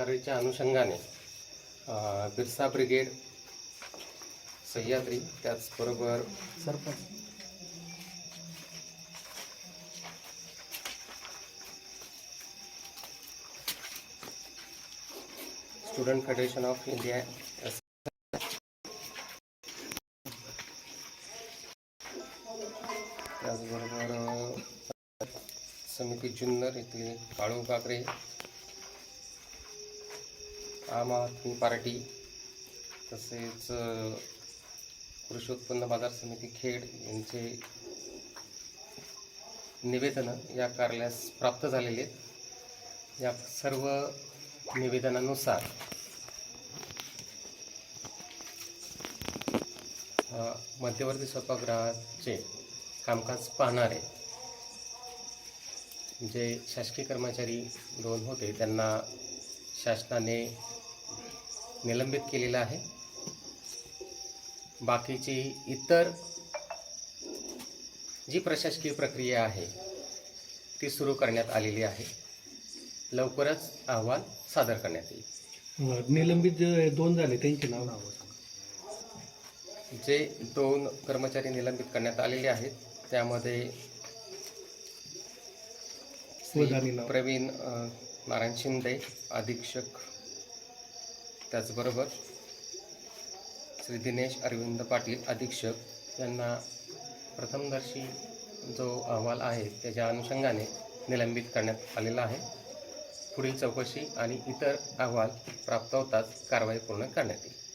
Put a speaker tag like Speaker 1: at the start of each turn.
Speaker 1: तक्रारीच्या अनुषंगाने बिरसा ब्रिगेड सह्याद्री त्याचबरोबर
Speaker 2: sarpanch.
Speaker 1: Student federation of India त्याचबरोबर समिती जुन्नर इथले काळू काकरे आम आदमी पार्टी तसेच कृषी उत्पन्न बाजार समिती खेड यांचे निवेदनं या कार्यालयास प्राप्त झालेले आहेत. या सर्व निवेदनानुसार मध्यवर्ती स्वयंपाकगृहाचे कामकाज पाहणारे जे शासकीय कर्मचारी दोन होते त्यांना शासनाने निलंबित केलेलं आहे. बाकीची इतर जी प्रशासकीय प्रक्रिया आहे ती सुरू करण्यात आलेली आहे. लवकरच अहवाल सादर करण्यात येईल.
Speaker 2: निलंबित जे दोन झाले त्यांचे नाव नाव
Speaker 1: जे दोन कर्मचारी निलंबित करण्यात आलेले आहेत त्यामध्ये. प्रवीण नारायण शिंदे अधीक्षक त्याचबरोबर श्री दिनेश अरविंद पाटील अधीक्षक यांना प्रथमदर्शी जो अहवाल आहे त्याच्या अनुषंगाने निलंबित करण्यात आलेला आहे. पुढील चौकशी आणि इतर अहवाल प्राप्त होताच कारवाई पूर्ण करण्यात येईल.